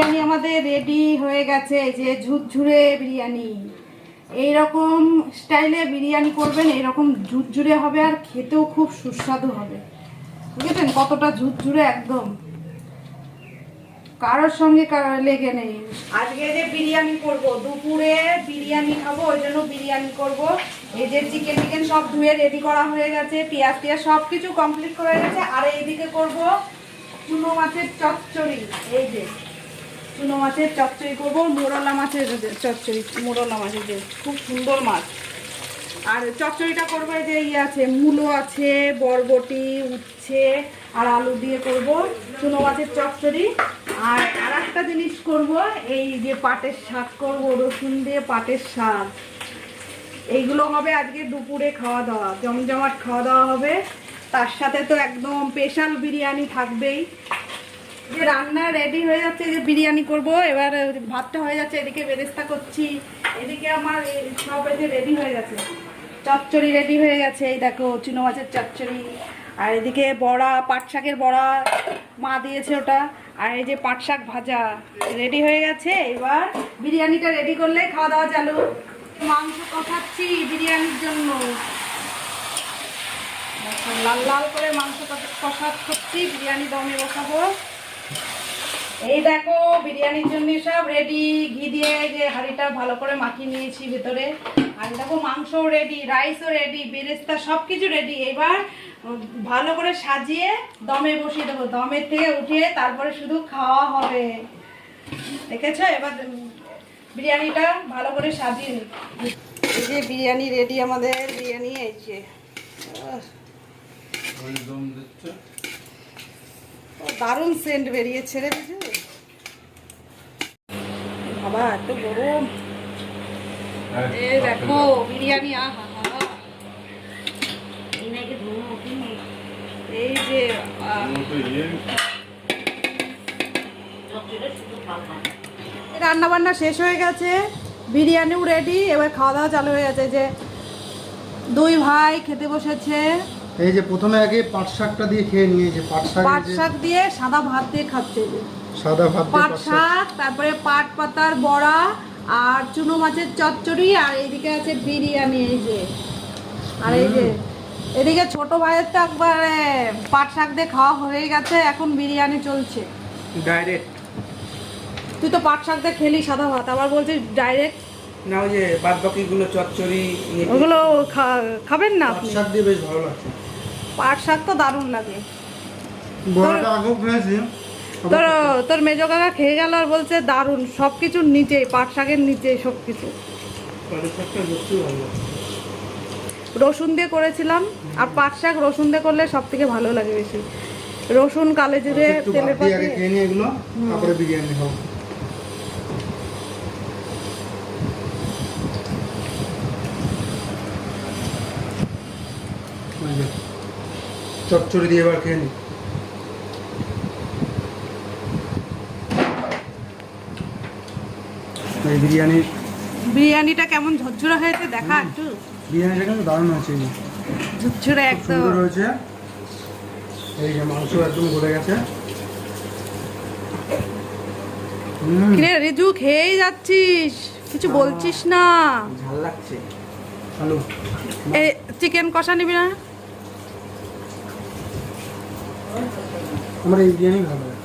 বিরিয়ানি আমাদের রেডি হয়ে গেছে যে ঝুরঝুরে বিরিয়ানি। এই রকম স্টাইলে বিরিয়ানি করবেন এরকম ঝুরঝুরে হবে আর খেতেও খুব সুস্বাদু হবে। বুঝেছেন? কতটা ঝুরঝুরে একদম। কারোর সঙ্গে কারও লেগে নেই। আজকে যে বিরিয়ানি করব, দুপুরে বিরিয়ানি খাব, ওই জন্য বিরিয়ানি করব। এই যে চিকেন টিকেন সব ধুয়ে রেডি করা হয়ে গেছে, পেঁয়াজ টিয়াজ সব কিছু কমপ্লিট করে গেছে। আর এইদিকে করব চুনো মাছের চচ্চড়ি। এই যে চুনো মাছের চচ্চড়ি করব, মোরলা মাছের চচ্চড়ি, মোরলা মাছের যে খুব সুন্দর মাছ। আর চচ্চড়িটা করব যে ইয়ে আছে, মূলো আছে, বরবটি, উচ্ছে আর আলু দিয়ে করব চুনো মাছের চচ্চড়ি। আর আর একটা জিনিস করব, এই যে পাটের শাক করব, রসুন দিয়ে পাটের শাক। এইগুলো হবে আজকে দুপুরে খাওয়া দাওয়া, জমজমাট খাওয়া দাওয়া হবে। তার সাথে তো একদম স্পেশাল বিরিয়ানি থাকবেই। যে রান্না রেডি হয়ে যাচ্ছে, যে বিরিয়ানি করব, এবার ভাতটা হয়ে যাচ্ছে, এদিকে বেরেস্তা করছি, এদিকে আমার সব যে রেডি হয়ে গেছে। চচ্চড়ি রেডি হয়ে গেছে, এই দেখো, চুনো মাছের চচ্চড়ি, আর এদিকে বড়া, পাট শাকের বড়া, মা দিয়েছে ওটা, আর এই যে পাট শাক ভাজা রেডি হয়ে গেছে, এবার বিরিয়ানিটা রেডি করলে খাওয়া দাওয়া চালু। মাংস কষাচ্ছি বিরিয়ানির জন্য। লাল লাল করে মাংস কষা করছি বিরিয়ানি দমে বসাবো। এই দেখো, বিরিয়ানির জন্য সব রেডি ঘি দিয়ে যে হাঁড়িটা ভালো করে মাখিয়ে নিয়েছি ভেতরে। আর দেখো, মাংসও রেডি রাইসও রেডি বেরেস্তা সব কিছু রেডি এবার ভালো করে সাজিয়ে দমে বসিয়ে দেবো। দমের থেকে উঠিয়ে তারপরে শুধু খাওয়া হবে। দেখেছ? এবার বিরিয়ানিটা ভালো করে সাজিয়ে নিই। এই যে বিরিয়ানি রেডি আমাদের, বিরিয়ানি এই যে। দারুণ সেন্ট বেরিয়েছে রে বুঝে বাবা এত গরম। এই দেখো বিরিয়ানি আহা এই যে রান্না বান্না শেষ হয়ে গেছে বিরিয়ানিও রেডি এবার খাওয়া দাওয়া চালু হয়ে গেছে যে দুই ভাই খেতে বসেছে। এই যে প্রথমে আগে পাট শাকটা দিয়ে খেয়ে নিয়েছে পাট শাক পাট শাক দিয়ে সাদা ভাত দিয়ে খাচ্ছে। সাদা ভাত পাট শাক। শাক তারপরে পাট পাতার বড়া আর চুনো মাছের চচ্চড়ি আর এইদিকে আছে বিরিয়ানি এই যে। আর এই যে এদিকে ছোট ভাইয়ের তো একবারে পাট শাক দিয়ে খাওয়া হয়ে গেছে এখন বিরিয়ানি চলছে। ডাইরেক্ট তুই তো পাট শাক দিয়ে খেলি সাদা ভাত আবার বলছিস ডাইরেক্ট না ওই যে বাদ বাকিগুলো চচ্চড়ি ইয়ে ওগুলো খা- খাবেন না পাট আপনি? শাক দিয়ে বেশ ভালো লাগছে। পাট শাক তো দারুণ লাগে। বড়াটা আগেও খেয়েছি। তোর তোর মেজো কাকা খেয়ে গেল আর বলছে দারুণ সব কিছুর নিচেই পাট শাকের নিচে সব কিছু রসুন দিয়ে করেছিলাম আর পাট শাক রসুন দিয়ে করলে সব থেকে ভালো লাগে বেশি। রসুন কালো জিরে তেলের পাতি এগুলো তারপরে বিরিয়ানি খাব। চচ্চড়ি দিয়ে এবার খেয়ে নি। এই বিরিয়ানির বিরিয়ানিটা কেমন ঝরঝরে হয়েছে দেখা একটু? বিরিয়ানিটা কিন্তু দারুণ হয়েছে ঝরঝরে একদম সুন্দর হয়েছে। এই যে মাংস একদম গলে গেছে। কিরে রিজু খেয়েই যাচ্ছিস? কিছু বলছিস না? লাগছে। চিকেন কষা নিবি না? আমার এই বিরিয়ানি ভালো লাগে